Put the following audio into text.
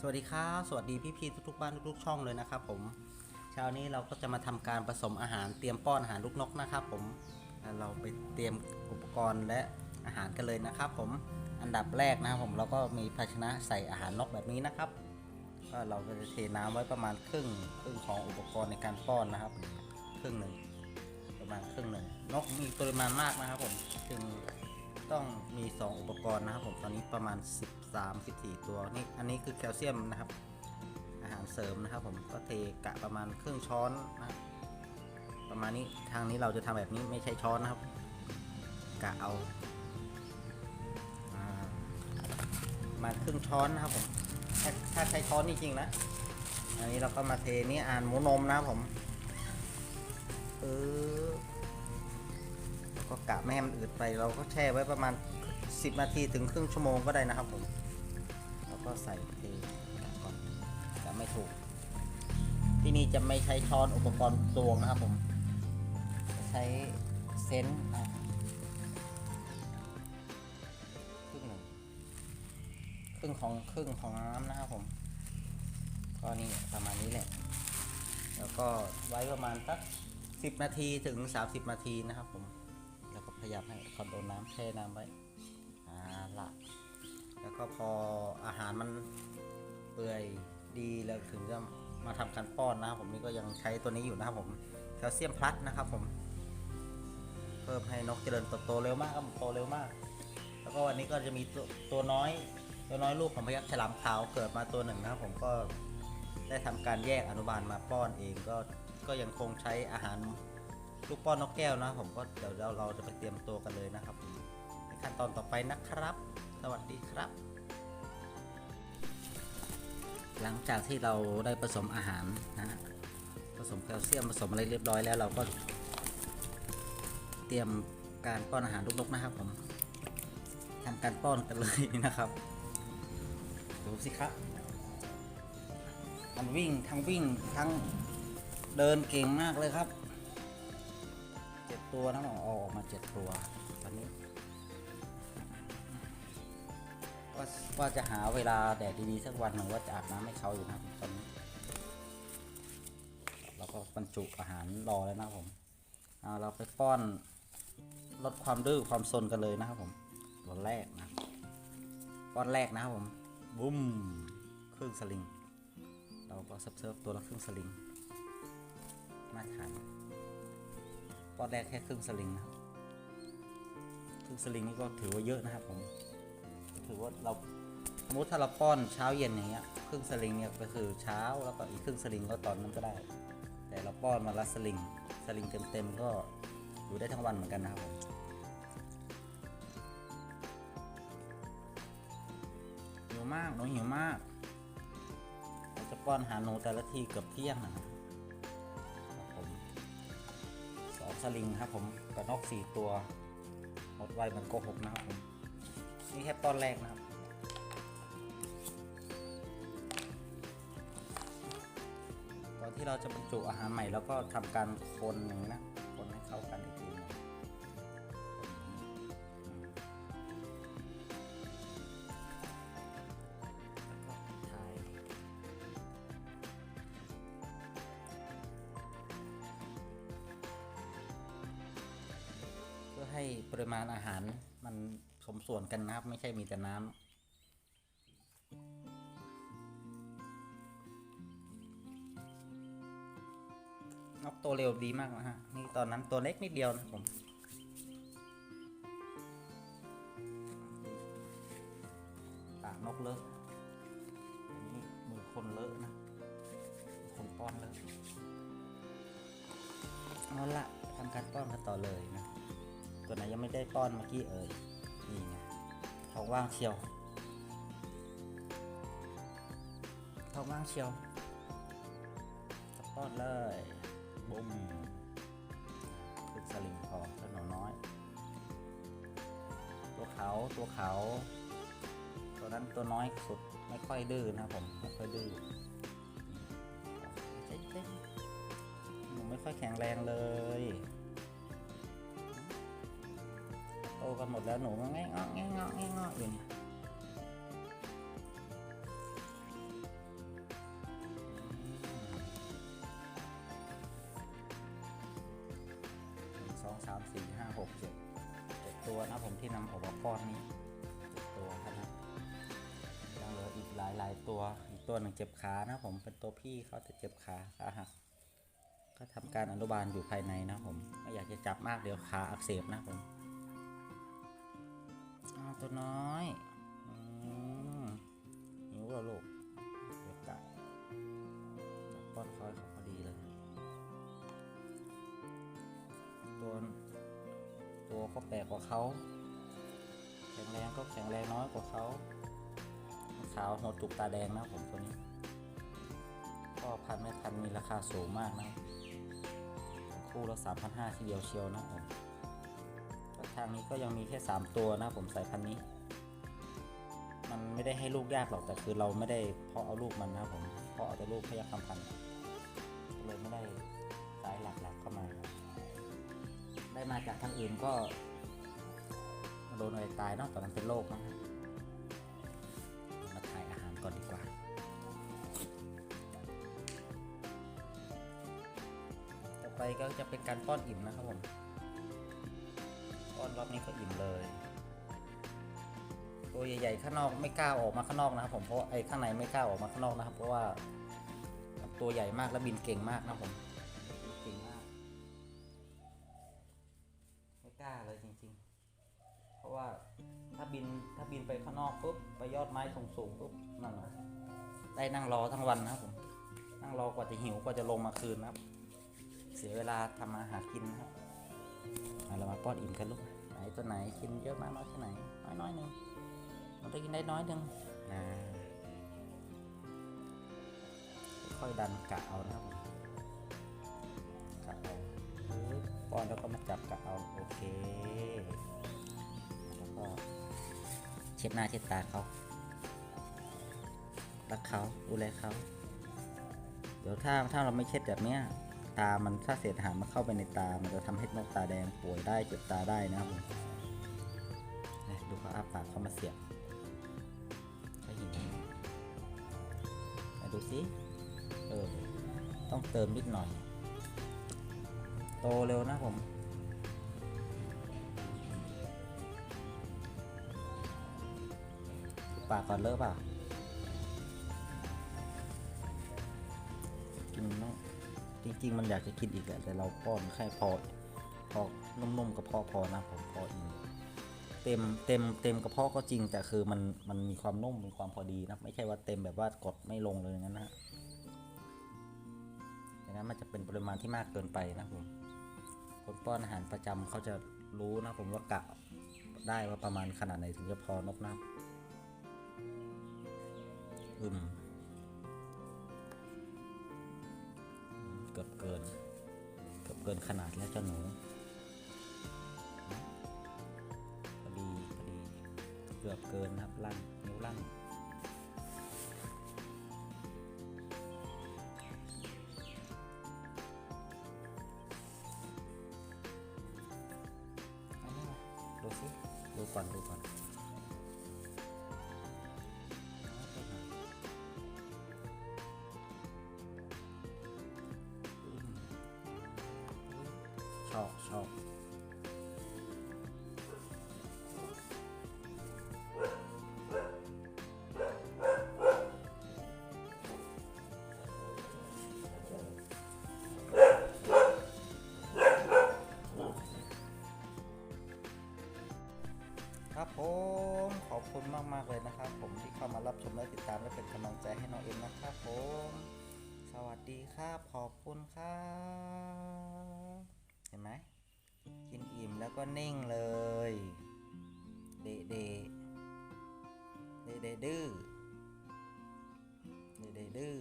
สวัสดีครับสวัสดีพี่ๆทุกๆบ้านทุกๆช่องเลยนะครับผมเช้านี้เราก็จะมาทำการผสมอาหารเตรียมป้อนอาหารลูกนกนะครับผมเราไปเตรียมอุปกรณ์และอาหารกันเลยนะครับ ผมอันดับแรกนะครับผมเราก็มีภาชนะใส่อาหารนกแบบนี้นะครับก็เราก็จะเทน้ำไว้ประมาณครึ่งครึ่งของอุปกรณ์ในการป้อนนะครับ ครึ่งหนึ่งประมาณครึ่งหนึ่งนกมีปริมาณมากนะครับผมจึง ต้องมี 2 อุปกรณ์นะครับผมตอนนี้ประมาณ 13 14 ตัวนี่อันนี้คือแคลเซียมนะครับ อาหารเสริมนะครับ ผมก็เทกะประมาณครึ่งช้อนนะประมาณนี้ทางนี้เราจะทำแบบนี้ไม่ใช่ช้อนนะครับ กะเอาอมาครึ่งช้อนนะครับผมถ้าถ้าใช้ช้อนจริงๆนะอันนี้เราก็มาเทนี่อ่านหมูนมนะครับผมเออ กะไม่ให้มันอืดไป เราก็แช่ไว้ประมาณ 10 นาทีถึงครึ่งชั่วโมงก็ได้นะครับผมแล้วก็ใส่เทกะก่อนจะไม่ถูก ที่นี่จะไม่ใช้ช้อนอุปกรณ์ตวงนะครับผมจะใช้เซนส์ครึ่งหนึ่งครึ่งของครึ่งของน้ำนะครับผมก็นี่ประมาณนี้แหละ แล้วก็ไว้ประมาณสัก10 นาทีถึง 30 นาทีนะครับผม แล้วก็พยายามให้คอนโดนน้ำแช่น้ำไว้อ่าละแล้วก็พออาหารมันเปื่อยดีแล้วถึงจะมาทำการป้อนนะครับผมนี่ก็ยังใช้ตัวนี้อยู่นะครับผมแคลเซียมพลัสนะครับผม เพิ่มให้นกเจริญเติบโตเร็วมากครับโตเร็วมาก แล้วก็วันนี้ก็จะมีตัวตัวน้อยตัวน้อยลูกของพยักฉลามขาวเกิดมาตัวหนึ่งนะครับผมก็ได้ทำการแยกอนุบาลมาป้อนเองก็ก็ยังคงใช้อาหาร ลูกป้อนนกแก้วนะ ผมก็เดี๋ยวเราเราจะไปเตรียมตัวกันเลยนะครับ ในขั้นตอนต่อไปนะครับ สวัสดีครับ หลังจากที่เราได้ผสมอาหารนะ ผสมแคลเซียมผสมอะไรเรียบร้อยแล้วเราก็ เตรียมการป้อนอาหารลูกนกนะครับ ผมทำการป้อนกันเลยนะครับดูสิครับมันวิ่งทั้งวิ่งทั้งเดินเก่งมากเลยครับ ตัวนะเอาออกมาเจ็ดตัวตอนนี้ว่าว่าจะหาเวลาแดดดีๆสักวันหนึ่งว่าจะอาบน้ำให้เขาอยู่นะครับตอนนี้เราก็บรรจุอาหารรอแล้วนะครับผมเอาเราไปป้อนลดความดื้อความซนกันเลยนะครับผมตัวแรกนะป้อนแรกนะครับผมบุ้มครึ่งสลิง เราก็เซิร์ฟตัวละครึ่งสลิงมาทาน ป้อนแรกแค่ครึ่งสลิงนะครับครึ่งสลิงนี่ก็ถือว่าเยอะนะครับผมถือว่าเราสมมติถ้าเราป้อนเช้าเย็นอย่างเงี้ยครึ่งสลิงเนี่ยก็คือเช้าแล้วก็อีกครึ่งสลิงก็ตอนนั้นก็ได้ แต่เราป้อนมาละสลิงสลิงเต็มๆก็อยู่ได้ทั้งวันเหมือนกันนะครับผมหิวมากหนูหิวมากเราจะป้อนหาหนูแต่ละทีเกือบเที่ยงนะครับ สลิงครับผมกับนกสี่ตัวหมดไวเหมือนโกหกนะครับผมนี่แค่ป้อนแรกนะครับตอนที่เราจะบรรจุอาหารใหม่แล้วก็ทำการคนอย่างนี้นะคนให้เข้ากันอีก ให้ปริมาณอาหารมันสมส่วนกันนะครับ ไม่ใช่มีแต่น้ำนกตัวเร็วดีมากนะฮะ นี่ตอนนั้นตัวเล็กนิดเดียวนะผมปากนกเลอะอันนี้มือคนเลอะนะ คนป้อนเลอะเอาละทำการป้อนกันต่อเลยนะ ตัวไหนยังไม่ได้ป้อนเมื่อกี้เอ่ยนี่ไงท้องว่างเชียวท้องว่างเชียวป้อนเลยบุ้มคือสลิงพอถ้าหนูน้อย ตัวเขาตัวเขาตัวนั้นตัวน้อยสุดไม่ค่อยดื้อนะครับผมไม่ค่อยดื้อเจ๊ๆหนูไม่ค่อยแข็งแรงเลย กันหมดแล้วหนูงงงงงงงงอยู่เนี่งสองสามสี่ห้าหกเจ็ดเจ็ดตัวนะผมที่นำออกมาป้อนนี้เจ็ดตัวนะครับยังเหลืออีกหลายหลายตัวอีกตัวหนึ่งเจ็บขานะผมเป็นตัวพี่เขาจะเจ็บขาขาหักก็ทำการอนุบาลอยู่ภายในนะผมไม่อยากจะจับมากเดี๋ยวขาอักเสบนะผมาวตัวน้อยอืมหิวแล้วลูกเดี๋ยวกัดจับป้อนคอยเขาพอดีเลย ตัวตัวก็แปลกกว่าเขา แข็งแรงก็แข็งแรงน้อยกว่าเขาขาวหัวจุกตาแดงนะผมตัวนี้ ก็พันไม่พันมีราคาสูงมากนะ คู่ละสามพันห้าทีเดียวเชียวนะผม ทางนี้ก็ยังมีแค่สามตัวนะผมสายพันธุ์นี้ มันไม่ได้ให้ลูกยากหรอกแต่คือเราไม่ได้เพาะเอาลูกมันนะผมเพาะเอาแต่ลูกพยัคฆ์คำพันธุ์เลยไม่ได้สายหลักๆเข้ามาได้มาจากทางอื่นก็โดนอะไรตายเนอกตอนนั้นเป็นโรคนะครับมาถ่ายอาหารก่อนดีกว่าต่อไปก็จะเป็นการป้อนอิ่มนะครับผม รอบนี้ก็อิ่มเลย ตัวใหญ่ๆข้างนอกไม่กล้าออกมาข้างนอกนะครับผมเพราะไอ้ข้างในไม่กล้าออกมาข้างนอกนะครับ เพราะว่าตัวใหญ่มากและบินเก่งมากนะผมเก่งมากไม่กล้าเลยจริง ๆ เพราะว่าถ้าบินถ้าบินไปข้างนอกปุ๊บไปยอดไม้สูงๆปุ๊บนั่นนะได้นั่งรอทั้งวันนะครับผมนั่งรอกว่าจะหิวกว่าจะลงมาคืนนะครับ เสียเวลาทำมาหากินนะครับเรามาป้อนอิ่มกันลูก ไหนตัวไหนกินเยอะมากน้อยแค่ไหน น้อยน้อยหนึ่งมันจะกินได้น้อยหนึ่งนะค่อยดันกะเอานะครับกะเอาป้อนแล้วก็มาจับกะเอาโอเคแล้วก็เช็ดหน้าเช็ดตาเขารักเขาดูแลเขาเดี๋ยวถ้าถ้าเราไม่เช็ดแบบเนี้ย ตามันถ้าเศษอาหารมันเข้าไปในตา มันจะทำให้นกตาแดงป่วยได้เจ็บตาได้นะครับผมดูเขาอาปากเขามาเสียบเขาหินดูสิเออต้องเติมนิดหน่อย โตเร็วนะผมปากก่อนเลิกเปล่ากินเนาะ จริงๆมันอยากจะกินอีกแหละแต่เราป้อนแค่พอพอนุ่มๆกระเพาะพอนะผมพออิ่มเต็มเต็มเต็มกระเพาะก็จริงแต่คือมันมันมีความนุ่มมีความพอดีนะไม่ใช่ว่าเต็มแบบว่ากดไม่ลงเลยอย่างนั้นนะอย่างนั้นมันจะเป็นปริมาณที่มากเกินไปนะผมคนป้อนอาหารประจำเขาจะรู้นะผมว่ากะได้ว่าประมาณขนาดไหนถึงจะพอนกนะอืม กือบเกิน เกือบเกินขนาดแล้วเจ้าหนูพอดีพอดีเกือบเกินนะครับลั่นนิ้วลั่นเอานี่มาดูสิดูก่อนดูก่อน อบชอบครับผมขอบคุณมากๆเลยนะครับ ผมที่เข้ามารับชมและติดตามและเป็นกำลังใจให้น้องเอ็มนะครับผม สวัสดีครับ ขอบคุณครับ เห็นไหมกินอิ่มแล้วก็นิ่งเลย เดะเดเดเดดื้อเดะเดดื้อ